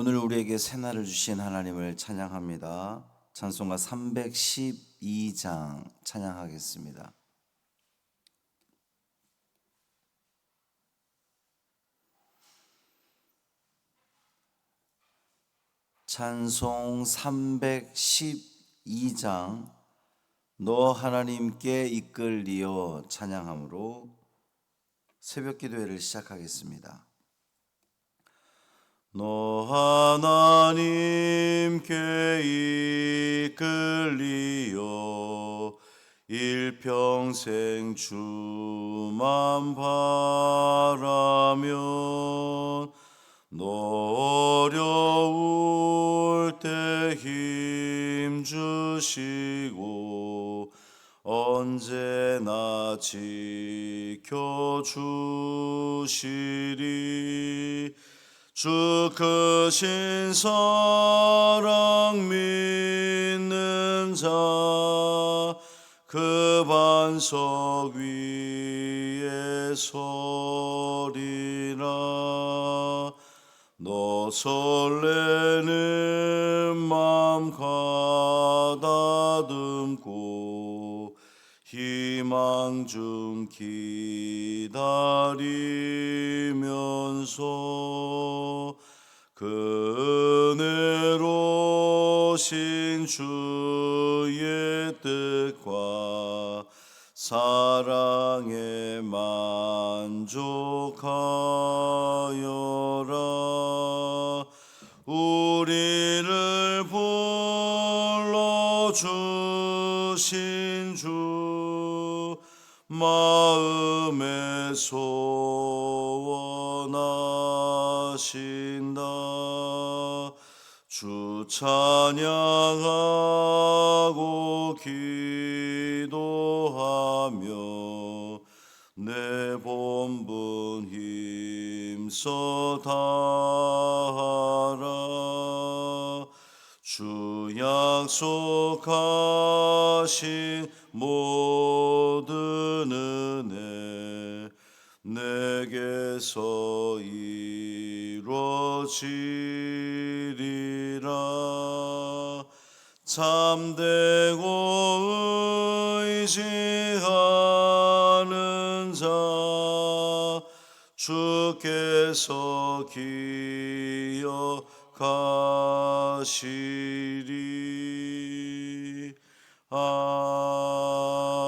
오늘 우리에게 새날을 주신 하나님을 찬양합니다. 찬송가 312장 찬양하겠습니다. 찬송 312장 너 하나님께 이끌리어 찬양함으로 새벽 기도회를 시작하겠습니다. 너 하나님께 이끌리어 일평생 주만 바라면 너 어려울 때 힘 주시고 언제나 지켜 주시리 주 크신 사랑 믿는 자그 반석 위에 서리라. 너 설레는 맘 가다듬고 희망 중 기다리면서 그 은혜로신 주의 뜻과 사랑에 만족하여 소원하신다. 주 찬양하고 기도하며 내 본분 힘써 다하라. 주 약속하신 모든 은혜 내게서 이루어지리라. 참되고 의지하는 자 주께서 기억하시리. 아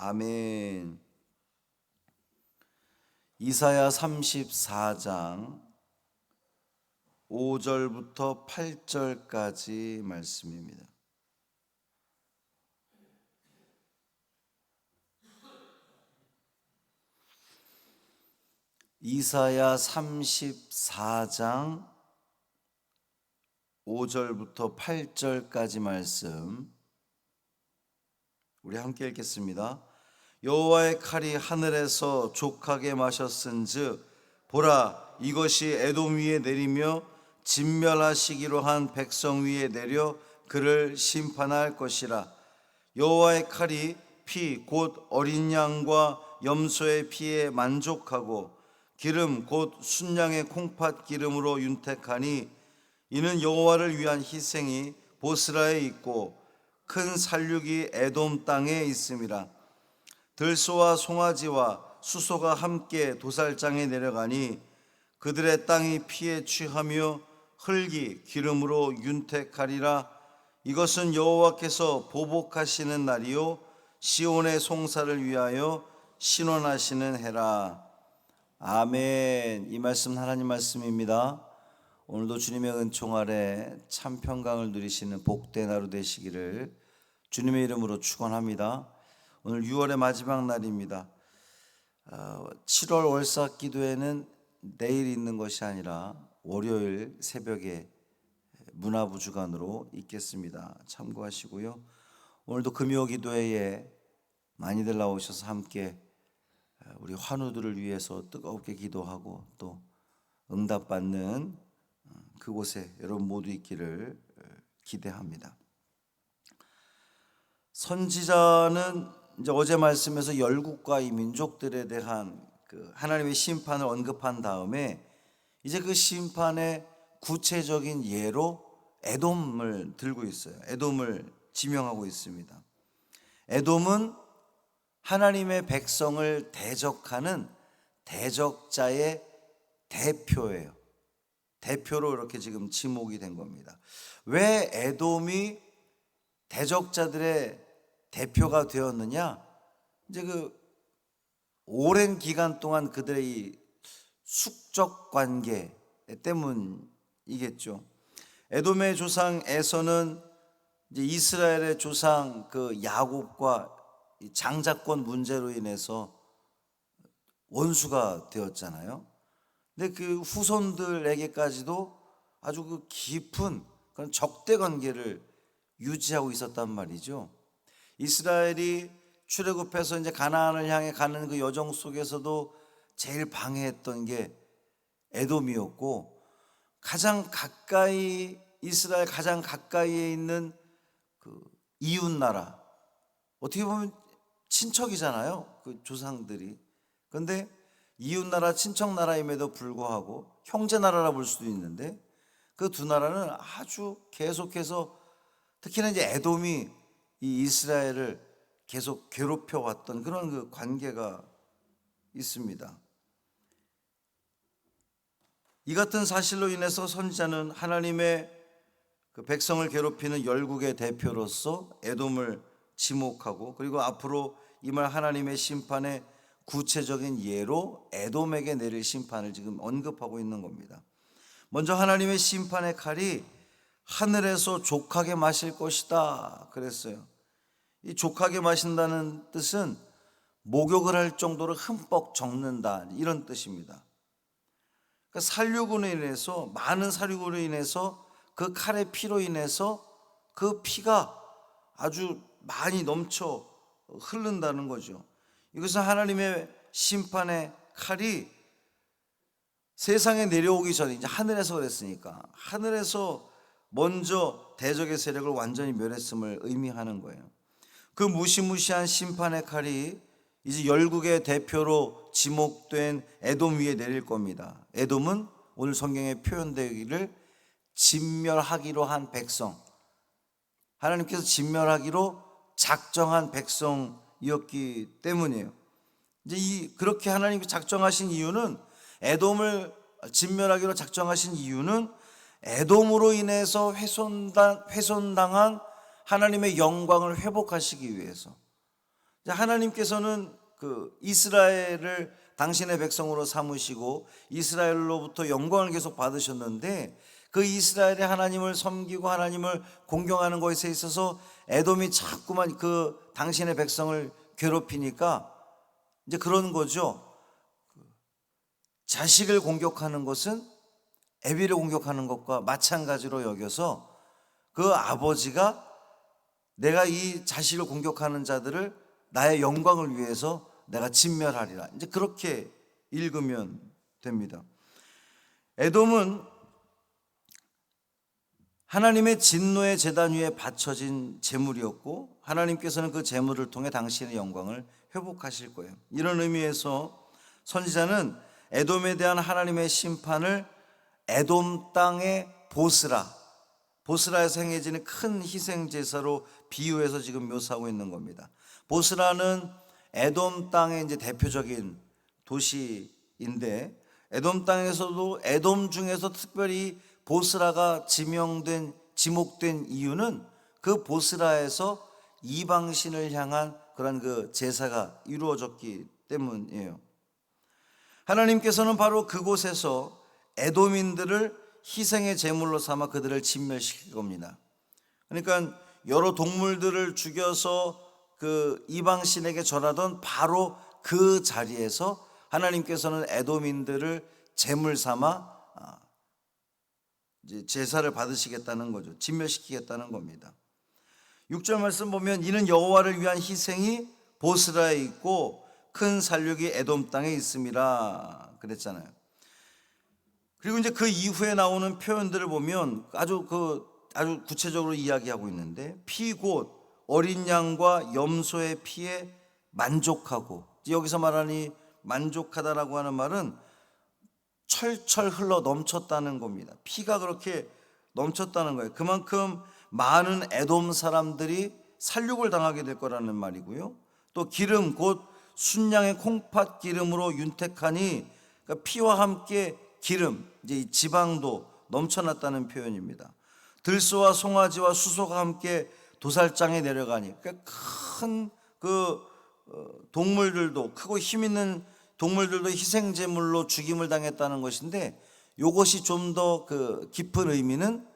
아멘. 이사야 34장 5절부터 8절까지 말씀입니다. 이사야 34장 5절부터 8절까지 말씀 우리 함께 읽겠습니다. 여호와의 칼이 하늘에서 족하게 마셨은즉 보라 이것이 에돔 위에 내리며 진멸하시기로 한 백성 위에 내려 그를 심판할 것이라. 여호와의 칼이 피 곧 어린 양과 염소의 피에 만족하고 기름 곧 순양의 콩팥 기름으로 윤택하니 이는 여호와를 위한 희생이 보스라에 있고 큰 살육이 에돔 땅에 있음이라 들소와 송아지와 수소가 함께 도살장에 내려가니 그들의 땅이 피에 취하며 흙이 기름으로 윤택하리라. 이것은 여호와께서 보복하시는 날이요 시온의 송사를 위하여 신원하시는 해라. 아멘. 이 말씀 하나님 말씀입니다. 오늘도 주님의 은총 아래 참 평강을 누리시는 복된 하루 되시기를 주님의 이름으로 축원합니다 오늘 6월의 마지막 날입니다 7월 월사 기도회는 내일 있는 것이 아니라 월요일 새벽에 문화부 주간으로 있겠습니다. 참고하시고요. 오늘도 금요 기도회에 많이들 나오셔서 함께 우리 환우들을 위해서 뜨겁게 기도하고 또 응답받는 그곳에 여러분 모두 있기를 기대합니다. 선지자는 이제 어제 말씀에서 열국과 이 민족들에 대한 그 하나님의 심판을 언급한 다음에 이제 그 심판의 구체적인 예로 에돔을 들고 있어요. 에돔을 지명하고 있습니다. 에돔은 하나님의 백성을 대적하는 대적자의 대표예요. 대표로 이렇게 지금 지목이 된 겁니다. 왜 에돔이 대적자들의 대표가 되었느냐? 이제 그 오랜 기간 동안 그들의 이 숙적 관계 때문이겠죠. 에돔의 조상 에서는 이제 이스라엘의 조상 그 야곱과 장자권 문제로 인해서 원수가 되었잖아요. 근데 그 후손들에게까지도 아주 그 깊은 그런 적대 관계를 유지하고 있었단 말이죠. 이스라엘이 출애굽해서 이제 가나안을 향해 가는 그 여정 속에서도 제일 방해했던 게 에돔이었고 가장 가까이 이스라엘 가장 가까이에 있는 그 이웃 나라 어떻게 보면 친척이잖아요. 그 조상들이. 근데 이웃 나라 친척 나라임에도 불구하고 형제 나라라 볼 수도 있는데 그 두 나라는 아주 계속해서 특히나 이제 에돔이 이 이스라엘을 계속 괴롭혀 왔던 그런 그 관계가 있습니다. 이 같은 사실로 인해서 선지자는 하나님의 그 백성을 괴롭히는 열국의 대표로서 에돔을 지목하고 그리고 앞으로 임할 하나님의 심판의 구체적인 예로 에돔에게 내릴 심판을 지금 언급하고 있는 겁니다. 먼저 하나님의 심판의 칼이 하늘에서 족하게 마실 것이다 그랬어요. 이 족하게 마신다는 뜻은 목욕을 할 정도로 흠뻑 적는다 이런 뜻입니다. 그러니까 살육으로 인해서 많은 살육으로 인해서 그 칼의 피로 인해서 그 피가 아주 많이 넘쳐 흐른다는 거죠. 이것은 하나님의 심판의 칼이 세상에 내려오기 전에 이제 하늘에서 그랬으니까 하늘에서 먼저 대적의 세력을 완전히 멸했음을 의미하는 거예요. 그 무시무시한 심판의 칼이 이제 열국의 대표로 지목된 에돔 위에 내릴 겁니다. 에돔은 오늘 성경에 표현되기를 진멸하기로 한 백성. 하나님께서 진멸하기로 작정한 백성이었기 때문이에요. 이제 이 그렇게 하나님이 작정하신 이유는 에돔을 진멸하기로 작정하신 이유는 에돔으로 인해서 훼손당, 훼손당한 하나님의 영광을 회복하시기 위해서 하나님께서는 그 이스라엘을 당신의 백성으로 삼으시고 이스라엘로부터 영광을 계속 받으셨는데 그 이스라엘의 하나님을 섬기고 하나님을 공경하는 것에 있어서 에돔이 자꾸만 그 당신의 백성을 괴롭히니까 이제 그런 거죠. 자식을 공격하는 것은 애비를 공격하는 것과 마찬가지로 여겨서 그 아버지가 내가 이 자식을 공격하는 자들을 나의 영광을 위해서 내가 진멸하리라. 이제 그렇게 읽으면 됩니다. 에돔은 하나님의 진노의 재단 위에 바쳐진 재물이었고 하나님께서는 그 재물을 통해 당신의 영광을 회복하실 거예요. 이런 의미에서 선지자는 에돔에 대한 하나님의 심판을 에돔 땅의 보스라 보스라에서 행해지는 큰 희생 제사로 비유해서 지금 묘사하고 있는 겁니다. 보스라는 에돔 땅의 이제 대표적인 도시인데 에돔 땅에서도 에돔 중에서 특별히 보스라가 지명된 지목된 이유는 그 보스라에서 이방신을 향한 그런 그 제사가 이루어졌기 때문이에요. 하나님께서는 바로 그곳에서 에돔인들을 희생의 제물로 삼아 그들을 진멸시킬 겁니다. 그러니까 여러 동물들을 죽여서 그 이방신에게 전하던 바로 그 자리에서 하나님께서는 에돔인들을 제물 삼아 아, 제사를 받으시겠다는 거죠. 진멸시키겠다는 겁니다. 6절 말씀 보면 이는 여호와를 위한 희생이 보스라에 있고 큰 살육이 에돔 땅에 있음이라 그랬잖아요. 그리고 이제 그 이후에 나오는 표현들을 보면 아주 그 아주 구체적으로 이야기하고 있는데 피곧 어린 양과 염소의 피에 만족하고 여기서 말하니 만족하다라고 하는 말은 철철 흘러 넘쳤다는 겁니다. 피가 그렇게 넘쳤다는 거예요. 그만큼 많은 에돔 사람들이 살육을 당하게 될 거라는 말이고요. 또 기름 곧 순양의 콩팥 기름으로 윤택하니 그러니까 피와 함께 기름 이제 이 지방도 넘쳐났다는 표현입니다. 들소와 송아지와 수소가 함께 도살장에 내려가니 큰그 어, 동물들도 크고 힘 있는 동물들도 희생 제물로 죽임을 당했다는 것인데 이것이 좀 더 그 깊은 의미는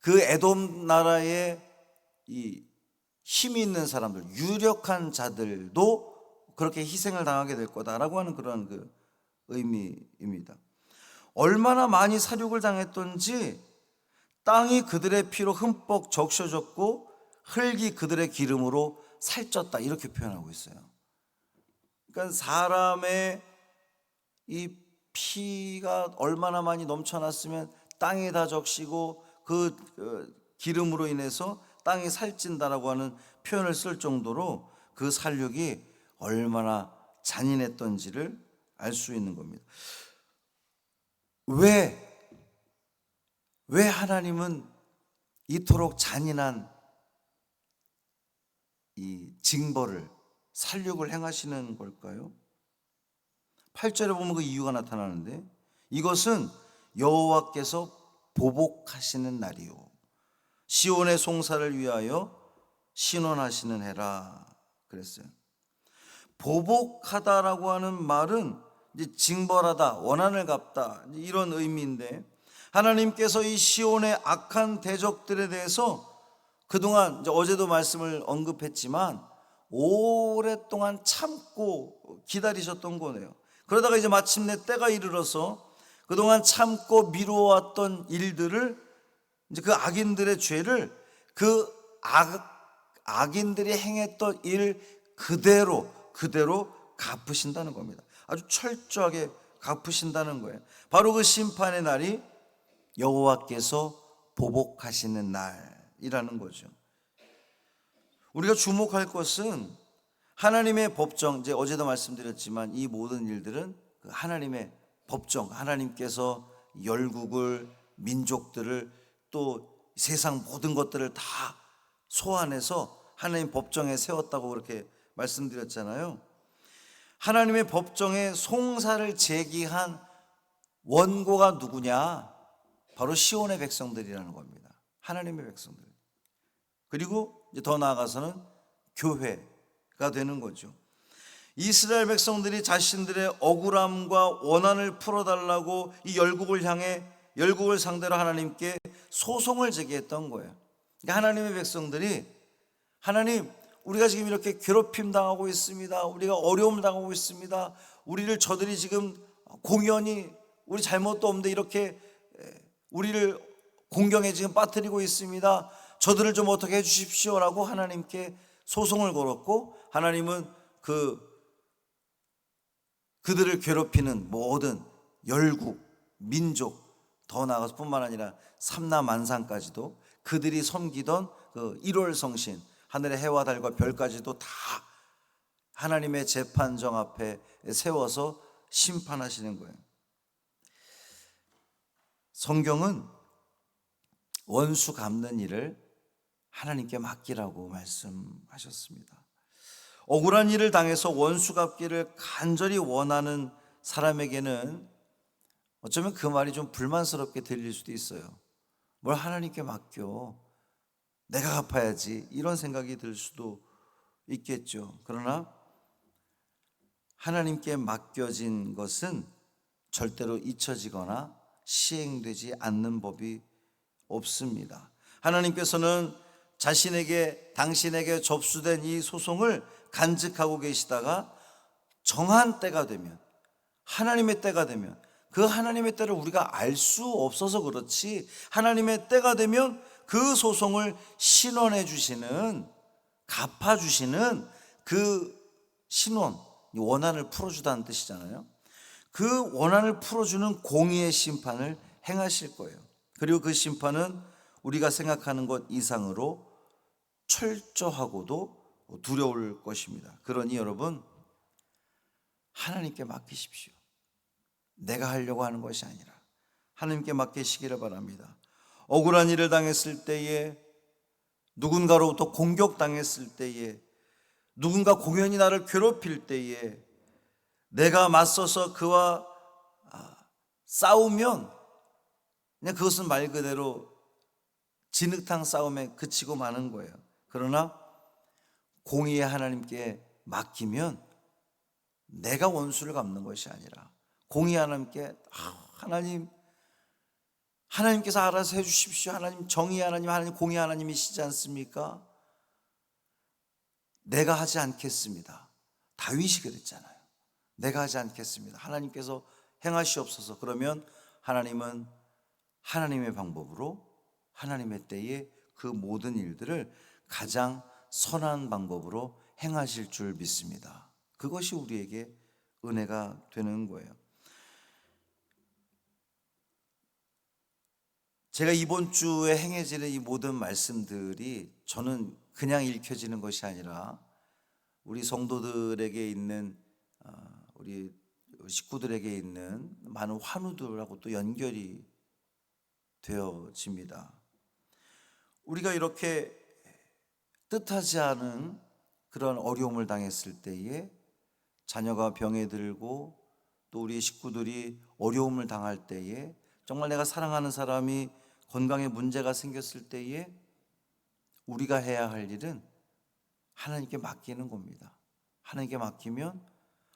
그 에돔 나라의 이 힘이 있는 사람들, 유력한 자들도 그렇게 희생을 당하게 될 거다라고 하는 그런 그 의미입니다. 얼마나 많이 사륙을 당했던지 땅이 그들의 피로 흠뻑 적셔졌고 흙이 그들의 기름으로 살쪘다 이렇게 표현하고 있어요. 그러니까 사람의 이 피가 얼마나 많이 넘쳐났으면 땅에 다 적시고 그 어, 기름으로 인해서 땅이 살찐다라고 하는 표현을 쓸 정도로 그 살육이 얼마나 잔인했던지를 알 수 있는 겁니다. 왜, 왜 하나님은 이토록 잔인한 이 징벌을 살육을 행하시는 걸까요? 8절에 보면 그 이유가 나타나는데 이것은 여호와께서 보복하시는 날이요 시온의 송사를 위하여 신원하시는 해라 그랬어요. 보복하다라고 하는 말은 이제 징벌하다, 원한을 갚다 이런 의미인데 하나님께서 이 시온의 악한 대적들에 대해서 그동안 어제도 말씀을 언급했지만 오랫동안 참고 기다리셨던 거네요. 그러다가 이제 마침내 때가 이르러서 그동안 참고 미루어왔던 일들을 이제 그 악인들의 죄를 그 악, 악인들이 행했던 일 그대로 그대로 갚으신다는 겁니다. 아주 철저하게 갚으신다는 거예요. 바로 그 심판의 날이 여호와께서 보복하시는 날이라는 거죠. 우리가 주목할 것은 하나님의 법정, 이제 어제도 말씀드렸지만 이 모든 일들은 그 하나님의 법정, 하나님께서 열국을, 민족들을 또 세상 모든 것들을 다 소환해서 하나님 법정에 세웠다고 그렇게 말씀드렸잖아요. 하나님의 법정에 송사를 제기한 원고가 누구냐? 바로 시온의 백성들이라는 겁니다. 하나님의 백성들. 그리고 더 나아가서는 교회가 되는 거죠. 이스라엘 백성들이 자신들의 억울함과 원한을 풀어달라고 이 열국을 향해 열국을 상대로 하나님께 소송을 제기했던 거예요. 그러니까 하나님의 백성들이 하나님 우리가 지금 이렇게 괴롭힘 당하고 있습니다. 우리가 어려움 당하고 있습니다. 우리를 저들이 지금 공연히 우리 잘못도 없는데 이렇게 우리를 공경에 지금 빠뜨리고 있습니다. 저들을 좀 어떻게 해 주십시오라고 하나님께 소송을 걸었고 하나님은 그 그들을 괴롭히는 모든 열국, 민족 더 나아가서 뿐만 아니라 삼나 만상까지도 그들이 섬기던 그 1월 성신 하늘의 해와 달과 별까지도 다 하나님의 재판정 앞에 세워서 심판하시는 거예요. 성경은 원수 갚는 일을 하나님께 맡기라고 말씀하셨습니다. 억울한 일을 당해서 원수 갚기를 간절히 원하는 사람에게는 어쩌면 그 말이 좀 불만스럽게 들릴 수도 있어요. 뭘 하나님께 맡겨. 내가 갚아야지. 이런 생각이 들 수도 있겠죠. 그러나 하나님께 맡겨진 것은 절대로 잊혀지거나 시행되지 않는 법이 없습니다. 하나님께서는 자신에게 당신에게 접수된 이 소송을 간직하고 계시다가 정한 때가 되면 하나님의 때가 되면 그 하나님의 때를 우리가 알 수 없어서 그렇지 하나님의 때가 되면 그 소송을 신원해 주시는 갚아 주시는 그 신원 원한을 풀어 주다는 뜻이잖아요. 그 원한을 풀어 주는 공의의 심판을 행하실 거예요. 그리고 그 심판은 우리가 생각하는 것 이상으로 철저하고도 두려울 것입니다. 그러니 여러분 하나님께 맡기십시오. 내가 하려고 하는 것이 아니라 하나님께 맡기시기를 바랍니다. 억울한 일을 당했을 때에 누군가로부터 공격당했을 때에 누군가 공연히 나를 괴롭힐 때에 내가 맞서서 그와 아, 싸우면 그냥 그것은 말 그대로 진흙탕 싸움에 그치고 마는 거예요. 그러나 공의의 하나님께 맡기면 내가 원수를 갚는 것이 아니라 공의 하나님께 아, 하나님 하나님께서 알아서 해주십시오. 하나님 정의 하나님 하나님 공의 하나님이시지 않습니까? 내가 하지 않겠습니다. 다윗이 그랬잖아요. 내가 하지 않겠습니다. 하나님께서 행하시옵소서. 그러면 하나님은 하나님의 방법으로 하나님의 때에 그 모든 일들을 가장 선한 방법으로 행하실 줄 믿습니다. 그것이 우리에게 은혜가 되는 거예요. 제가 이번 주에 행해지는 이 모든 말씀들이 저는 그냥 읽혀지는 것이 아니라 우리 성도들에게 있는 어, 우리 식구들에게 있는 많은 환우들하고 또 연결이 되어집니다. 우리가 이렇게 뜻하지 않은 그런 어려움을 당했을 때에 자녀가 병에 들고 또 우리 식구들이 어려움을 당할 때에 정말 내가 사랑하는 사람이 건강에 문제가 생겼을 때에 우리가 해야 할 일은 하나님께 맡기는 겁니다. 하나님께 맡기면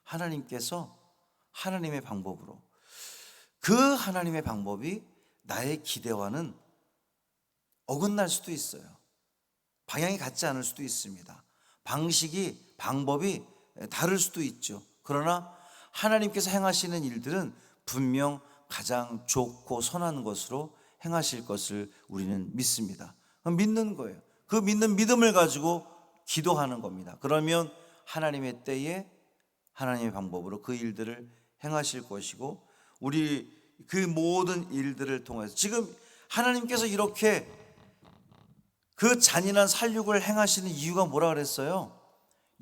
하나님께서 하나님의 방법으로 그 하나님의 방법이 나의 기대와는 어긋날 수도 있어요. 방향이 같지 않을 수도 있습니다. 방식이, 방법이 다를 수도 있죠. 그러나 하나님께서 행하시는 일들은 분명 가장 좋고 선한 것으로 행하실 것을 우리는 믿습니다. 믿는 거예요. 그 믿는 믿음을 가지고 기도하는 겁니다. 그러면 하나님의 때에 하나님의 방법으로 그 일들을 행하실 것이고 우리 그 모든 일들을 통해서 지금 하나님께서 이렇게 그 잔인한 살육을 행하시는 이유가 뭐라 그랬어요?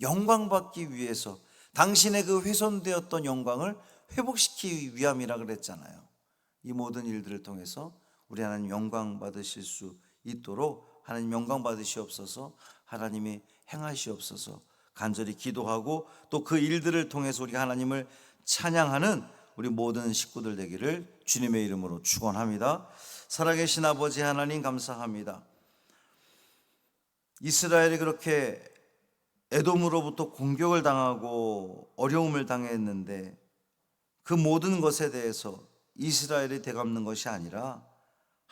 영광 받기 위해서 당신의 그 훼손되었던 영광을 회복시키기 위함이라 그랬잖아요. 이 모든 일들을 통해서 우리 하나님 영광 받으실 수 있도록 하나님 영광 받으시옵소서 하나님이 행하시옵소서 간절히 기도하고 또 그 일들을 통해서 우리가 하나님을 찬양하는 우리 모든 식구들 되기를 주님의 이름으로 축원합니다. 살아계신 아버지 하나님 감사합니다. 이스라엘이 그렇게 에돔으로부터 공격을 당하고 어려움을 당했는데 그 모든 것에 대해서 이스라엘이 되갚는 것이 아니라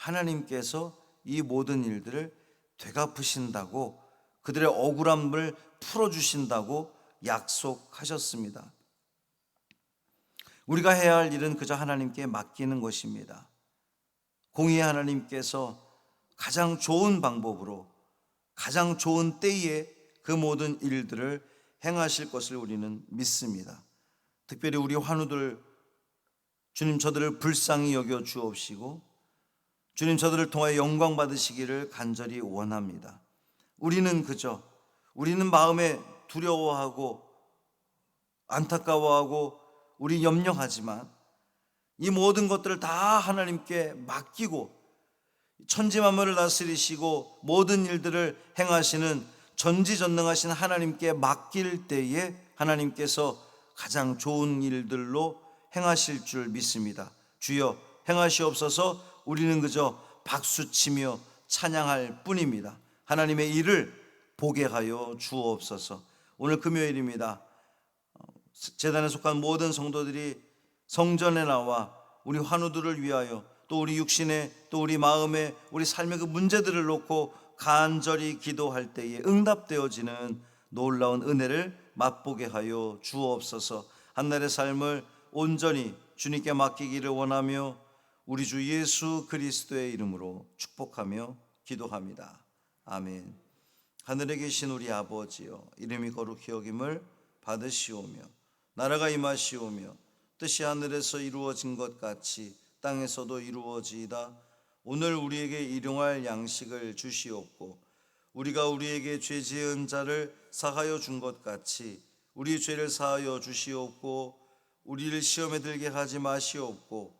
하나님께서 이 모든 일들을 되갚으신다고 그들의 억울함을 풀어주신다고 약속하셨습니다. 우리가 해야 할 일은 그저 하나님께 맡기는 것입니다. 공의의 하나님께서 가장 좋은 방법으로 가장 좋은 때에 그 모든 일들을 행하실 것을 우리는 믿습니다. 특별히 우리 환우들 주님 저들을 불쌍히 여겨 주옵시고 주님 저들을 통하여 영광 받으시기를 간절히 원합니다. 우리는 그저 우리는 마음에 두려워하고 안타까워하고 우리 염려하지만 이 모든 것들을 다 하나님께 맡기고 천지 만물을 다스리시고 모든 일들을 행하시는 전지전능하신 하나님께 맡길 때에 하나님께서 가장 좋은 일들로 행하실 줄 믿습니다. 주여 행하시옵소서 우리는 그저 박수치며 찬양할 뿐입니다. 하나님의 일을 보게 하여 주옵소서. 오늘 금요일입니다. 재단에 속한 모든 성도들이 성전에 나와 우리 환우들을 위하여 또 우리 육신의 또 우리 마음의 우리 삶의 그 문제들을 놓고 간절히 기도할 때에 응답되어지는 놀라운 은혜를 맛보게 하여 주옵소서. 한날의 삶을 온전히 주님께 맡기기를 원하며 우리 주 예수 그리스도의 이름으로 축복하며 기도합니다. 아멘. 하늘에 계신 우리 아버지여 이름이 거룩히 여김을 받으시오며 나라가 임하시오며 뜻이 하늘에서 이루어진 것 같이 땅에서도 이루어지이다 오늘 우리에게 일용할 양식을 주시옵고 우리가 우리에게 죄 지은 자를 사하여 준 것 같이 우리 죄를 사하여 주시옵고 우리를 시험에 들게 하지 마시옵고